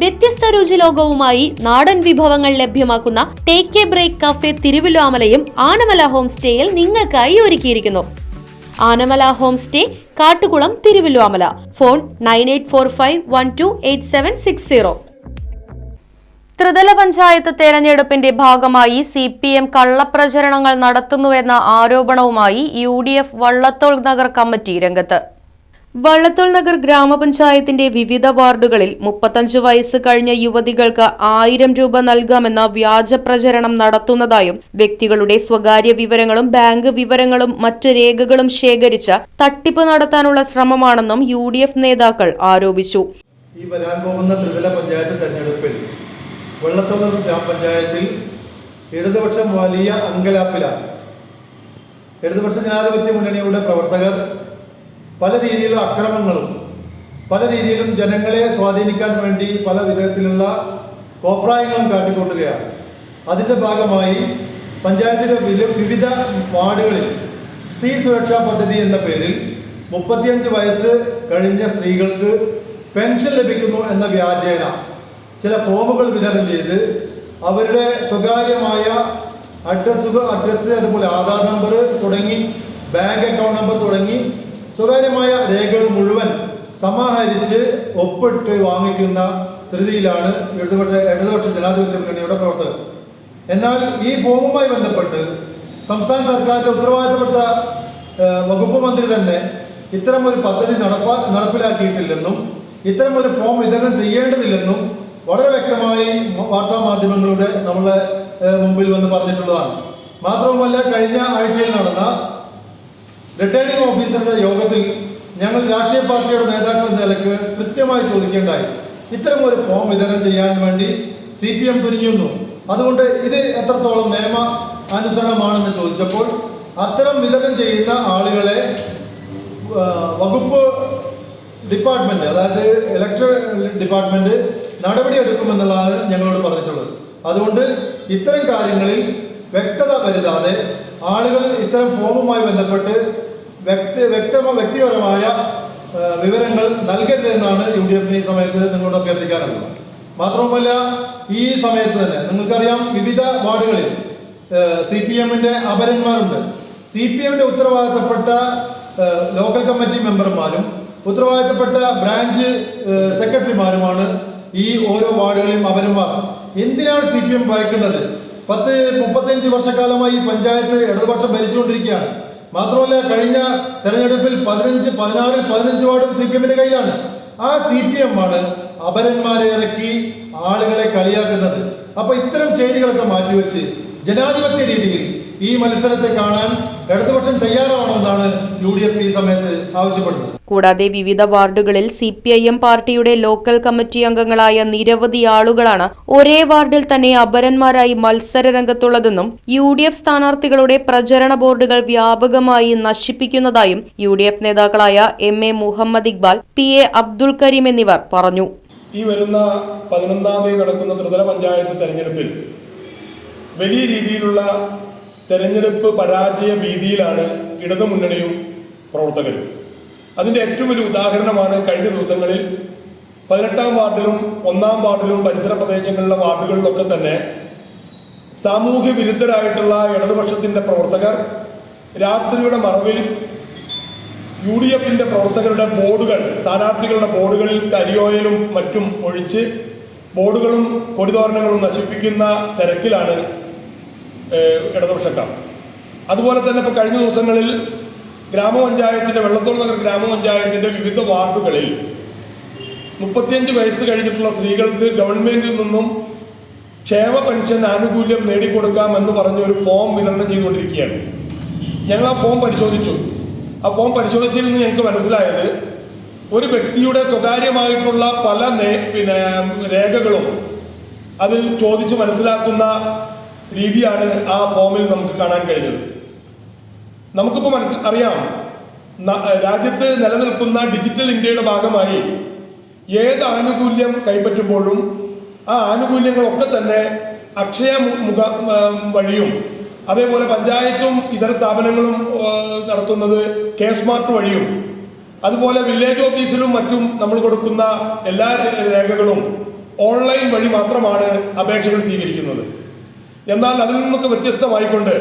വ്യത്യസ്ത രുചിലോകവുമായി നാടൻ വിഭവങ്ങൾ ലഭ്യമാക്കുന്ന ടേക്ക് എ ബ്രേക്ക് കഫേ തിരുവിലാമലയും ആനമല ഹോം സ്റ്റേയിൽ നിങ്ങൾക്കായി ഒരുക്കിയിരിക്കുന്നു. Anamala home stay Kattukulam Thiruvilamala phone nine eight four five one two eight seven six zero. ത്രിതല പഞ്ചായത്ത് തെരഞ്ഞെടുപ്പിന്റെ ഭാഗമായി സി പി എം കള്ളപ്രചരണങ്ങൾ നടത്തുന്നുവെന്ന ആരോപണവുമായി U D F Vallathol Nagar committee രംഗത്ത്. വള്ളത്തോൾ നഗർ ഗ്രാമപഞ്ചായത്തിന്റെ വിവിധ വാർഡുകളിൽ മുപ്പത്തഞ്ച് വയസ്സ് കഴിഞ്ഞ യുവതികൾക്ക് ആയിരം രൂപ നൽകാമെന്ന വ്യാജ പ്രചരണം നടത്തുന്നതായും വ്യക്തികളുടെ സ്വകാര്യ വിവരങ്ങളും ബാങ്ക് വിവരങ്ങളും മറ്റ് രേഖകളും ശേഖരിച്ച തട്ടിപ്പ് നടത്താനുള്ള ശ്രമമാണെന്നും യു നേതാക്കൾ ആരോപിച്ചു. ഈ വരാൻ പോകുന്ന ത്രിതല പഞ്ചായത്ത് തെരഞ്ഞെടുപ്പിൽ വെള്ളത്തോൾ ഗ്രാമപഞ്ചായത്തിൽ ഇടതുപക്ഷം വലിയ അങ്കലാപ്പിലാണ്. ഇടതുപക്ഷ ജനാധിപത്യ മുന്നണിയുടെ പ്രവർത്തകർ പല രീതിയിലുള്ള അക്രമങ്ങളും പല രീതിയിലും ജനങ്ങളെ സ്വാധീനിക്കാൻ വേണ്ടി പല വിധത്തിലുള്ള കോപ്രായങ്ങളും കാട്ടിക്കൂട്ടുകയാണ് അതിന്റെ ഭാഗമായി പഞ്ചായത്തിലെ വിവിധ വാർഡുകളിൽ സ്ത്രീ സുരക്ഷാ പദ്ധതി എന്ന പേരിൽ മുപ്പത്തിയഞ്ച് വയസ്സ് കഴിഞ്ഞ സ്ത്രീകൾക്ക് പെൻഷൻ ലഭിക്കുന്നു എന്ന വ്യാജേന ചില ഫോമുകൾ വിതരണം ചെയ്ത് അവരുടെ സ്വകാര്യമായ അഡ്രസ്സുകൾ അഡ്രസ്സ് അതുപോലെ ആധാർ നമ്പർ തുടങ്ങി ബാങ്ക് അക്കൗണ്ട് നമ്പർ തുടങ്ങി സ്വകാര്യമായ രേഖകൾ മുഴുവൻ സമാഹരിച്ച് ഒപ്പിട്ട് വാങ്ങിക്കുന്ന ധൃതിയിലാണ് ഇടതുപക്ഷ ഇടതുപക്ഷ ജനാധിപത്യ മുന്നണിയുടെ പ്രവർത്തകർ. എന്നാൽ ഈ ഫോമുമായി ബന്ധപ്പെട്ട് സംസ്ഥാന സർക്കാരിന്റെ ഉത്തരവാദിത്തപ്പെട്ട വകുപ്പ് മന്ത്രി തന്നെ ഇത്തരം ഒരു പദ്ധതി നടപ്പാ നടപ്പിലാക്കിയിട്ടില്ലെന്നും ഇത്തരം ഒരു ഫോം വിതരണം ചെയ്യേണ്ടതില്ലെന്നും വളരെ വ്യക്തമായി വാർത്താ മാധ്യമങ്ങളുടെ നമ്മളെ മുമ്പിൽ വന്ന് പറഞ്ഞിട്ടുള്ളതാണ്. മാത്രവുമല്ല കഴിഞ്ഞ ആഴ്ചയിൽ നടന്ന റിട്ടേണിംഗ് ഓഫീസറുടെ യോഗത്തിൽ ഞങ്ങൾ രാഷ്ട്രീയ പാർട്ടിയുടെ നേതാക്കൾ നിലയ്ക്ക് കൃത്യമായി ചോദിക്കേണ്ടായി. ഇത്തരം ഒരു ഫോം വിതരണം ചെയ്യാൻ വേണ്ടി സി പി എം പിരിഞ്ഞുന്നു അതുകൊണ്ട് ഇത് എത്രത്തോളം നിയമ അനുസരണമാണെന്ന് ചോദിച്ചപ്പോൾ അത്തരം വിതരണം ചെയ്യുന്ന ആളുകളെ വകുപ്പ് ഡിപ്പാർട്ട്മെന്റ് അതായത് ഇലക്ട്രൽ ഡിപ്പാർട്ട്മെന്റ് നടപടി നടപടിയെടുക്കുമെന്നുള്ളതാണ് ഞങ്ങളോട് പറഞ്ഞിട്ടുള്ളത്. അതുകൊണ്ട് ഇത്തരം കാര്യങ്ങളിൽ വ്യക്തത വരുത്താതെ ആളുകൾ ഇത്തരം ഫോമുമായി ബന്ധപ്പെട്ട് വ്യക്തി വ്യക്തമ വ്യക്തിപരമായ വിവരങ്ങൾ നൽകരുത് എന്നാണ് യു ഡി എഫിന് ഈ സമയത്ത് നിങ്ങളോട് അഭ്യർത്ഥിക്കാറുള്ളത്. മാത്രവുമല്ല ഈ സമയത്ത് തന്നെ നിങ്ങൾക്കറിയാം വിവിധ വാർഡുകളിൽ സി പി എമ്മിന്റെ അപരന്മാരുണ്ട്. സി പി എമ്മിന്റെ ഉത്തരവാദിത്തപ്പെട്ട ലോക്കൽ കമ്മിറ്റി മെമ്പർമാരും ഉത്തരവാദിത്തപ്പെട്ട ബ്രാഞ്ച് സെക്രട്ടറിമാരുമാണ് ഈ ഓരോ വാർഡുകളിലും അപരന്മാർ. എന്തിനാണ് സി പി എം ഭയക്കുന്നത്? പത്ത് മുപ്പത്തിയഞ്ച് വർഷക്കാലമായി പഞ്ചായത്ത് ഇടതുപക്ഷം ഭരിച്ചുകൊണ്ടിരിക്കുകയാണ്. മാത്രമല്ല കഴിഞ്ഞ തെരഞ്ഞെടുപ്പിൽ പതിനഞ്ച് പതിനാറിൽ പതിനഞ്ച് വാർഡും സി പി എമ്മിന്റെ കയ്യിലാണ്. ആ സി പി എം ആണ് അപരന്മാരെ ഇറക്കി ആളുകളെ കളിയാക്കുന്നത്. അപ്പൊ ഇത്തരം ചെയ്തികളൊക്കെ മാറ്റിവെച്ച് ജനാധിപത്യ രീതിയിൽ ഈ മത്സരത്തെ കാണാൻ ഇടതുപക്ഷം തയ്യാറാവണമെന്നാണ് യു ഡി എഫ് ഈ സമയത്ത് ആവശ്യപ്പെടുന്നത്. കൂടാതെ വിവിധ വാർഡുകളിൽ സി പാർട്ടിയുടെ ലോക്കൽ കമ്മിറ്റി അംഗങ്ങളായ നിരവധി ആളുകളാണ് ഒരേ വാർഡിൽ തന്നെ അപരന്മാരായി മത്സര രംഗത്തുള്ളതെന്നും യു ഡി എഫ് സ്ഥാനാർത്ഥികളുടെ പ്രചരണ ബോർഡുകൾ വ്യാപകമായി നശിപ്പിക്കുന്നതായും യു ഡി എഫ് നേതാക്കളായ M A Muhammad Iqbal P A Abdul Kareem എന്നിവർ പറഞ്ഞു. ഈ വരുന്ന പതിനൊന്നാം തീയതി നടക്കുന്ന ത്രിതല പഞ്ചായത്ത് തെരഞ്ഞെടുപ്പിൽ വലിയ രീതിയിലുള്ള തെരഞ്ഞെടുപ്പ് പരാജയ ഭീതിയിലാണ് ഇടതുമുന്നണിയും പ്രവർത്തകരും. അതിന്റെ ഏറ്റവും വലിയ ഉദാഹരണമാണ് കഴിഞ്ഞ ദിവസങ്ങളിൽ പതിനെട്ടാം വാർഡിലും ഒന്നാം വാർഡിലും പരിസര പ്രദേശങ്ങളിലെ വാർഡുകളിലൊക്കെ തന്നെ സാമൂഹ്യ വിരുദ്ധരായിട്ടുള്ള ഇടതുപക്ഷത്തിന്റെ പ്രവർത്തകർ രാത്രിയുടെ മറവിൽ യു ഡി എഫിന്റെ പ്രവർത്തകരുടെ ബോർഡുകൾ സ്ഥാനാർത്ഥികളുടെ ബോർഡുകളിൽ കരിയോയിലും മറ്റും ഒഴിച്ച് ബോർഡുകളും കൊടിതോരണങ്ങളും നശിപ്പിക്കുന്ന തിരക്കിലാണ് ഇടതുപക്ഷക്കാർ. അതുപോലെ തന്നെ ഇപ്പോൾ കഴിഞ്ഞ ദിവസങ്ങളിൽ ഗ്രാമപഞ്ചായത്തിന്റെ വെള്ളത്തോൾ നഗർ ഗ്രാമപഞ്ചായത്തിന്റെ വിവിധ വാർഡുകളിൽ മുപ്പത്തിയഞ്ച് വയസ്സ് കഴിഞ്ഞിട്ടുള്ള സ്ത്രീകൾക്ക് ഗവൺമെന്റിൽ നിന്നും ക്ഷേമ പെൻഷൻ ആനുകൂല്യം നേടിക്കൊടുക്കാമെന്ന് പറഞ്ഞ ഒരു ഫോം വിതരണം ചെയ്തുകൊണ്ടിരിക്കുകയാണ്. ഞങ്ങൾ ആ ഫോം പരിശോധിച്ചു. ആ ഫോം പരിശോധിച്ചതിൽ നിന്ന് ഞങ്ങൾക്ക് മനസ്സിലായത് ഒരു വ്യക്തിയുടെ സ്വകാര്യമായിട്ടുള്ള പല പിന്നെ രേഖകളും അതിൽ ചോദിച്ച് മനസ്സിലാക്കുന്ന രീതിയാണ് ആ ഫോമിൽ നമുക്ക് കാണാൻ കഴിഞ്ഞത്. നമുക്കിപ്പോൾ മനസ്സിൽ അറിയാം. രാജ്യത്ത് നിലനിൽക്കുന്ന ഡിജിറ്റൽ ഇന്ത്യയുടെ ഭാഗമായി ഏത് ആനുകൂല്യം കൈപ്പറ്റുമ്പോഴും ആ ആനുകൂല്യങ്ങളൊക്കെ തന്നെ അക്ഷയ മുഖ വഴിയും അതേപോലെ പഞ്ചായത്തും ഇതര സ്ഥാപനങ്ങളും നടത്തുന്നത് കെ സ്മാർട്ട് വഴിയും. അതുപോലെ വില്ലേജ് ഓഫീസിലും മറ്റും നമ്മൾ കൊടുക്കുന്ന എല്ലാ രേഖകളും ഓൺലൈൻ വഴി മാത്രമാണ് അപേക്ഷകൾ സ്വീകരിക്കുന്നത്. എന്നാൽ അതിൽ നിന്നൊക്കെ വ്യത്യസ്തമായിക്കൊണ്ട്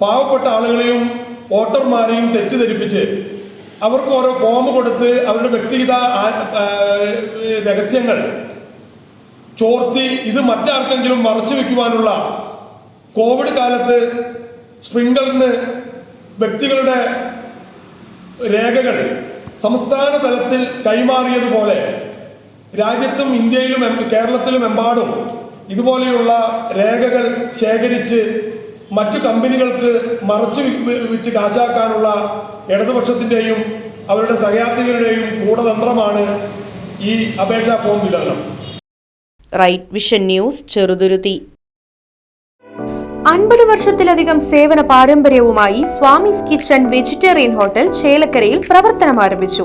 പാവപ്പെട്ട ആളുകളെയും വോട്ടർമാരെയും തെറ്റിദ്ധരിപ്പിച്ച് അവർക്ക് ഓരോ ഫോം കൊടുത്ത് അവരുടെ വ്യക്തിഗത രഹസ്യങ്ങൾ ചോർത്തി ഇത് മറ്റാർക്കെങ്കിലും മറച്ചു വെക്കുവാനുള്ള കോവിഡ് കാലത്ത് സ്പ്രിംഗറിന് വ്യക്തികളുടെ രേഖകൾ സംസ്ഥാന തലത്തിൽ കൈമാറിയതുപോലെ രാജ്യത്തും ഇന്ത്യയിലും കേരളത്തിലുമെമ്പാടും ഇതുപോലെയുള്ള രേഖകൾ ശേഖരിച്ച് മറ്റു കമ്പനികൾക്ക് മറച്ചു വിറ്റ് കാശാക്കാനുള്ള ഇടതുപക്ഷത്തിന്റെയും അവരുടെ സഹയാത്രികരുടെയും കൂടതന്ത്രമാണ് ഈ അപേക്ഷാ ഫോം വിതരണം. Right vision news Cheruthuruthy. അൻപത് വർഷത്തിലധികം സേവന പാരമ്പര്യവുമായി സ്വാമിസ് കിച്ചൺ വെജിറ്റേറിയൻ ഹോട്ടൽ ചേലക്കരയിൽ പ്രവർത്തനം ആരംഭിച്ചു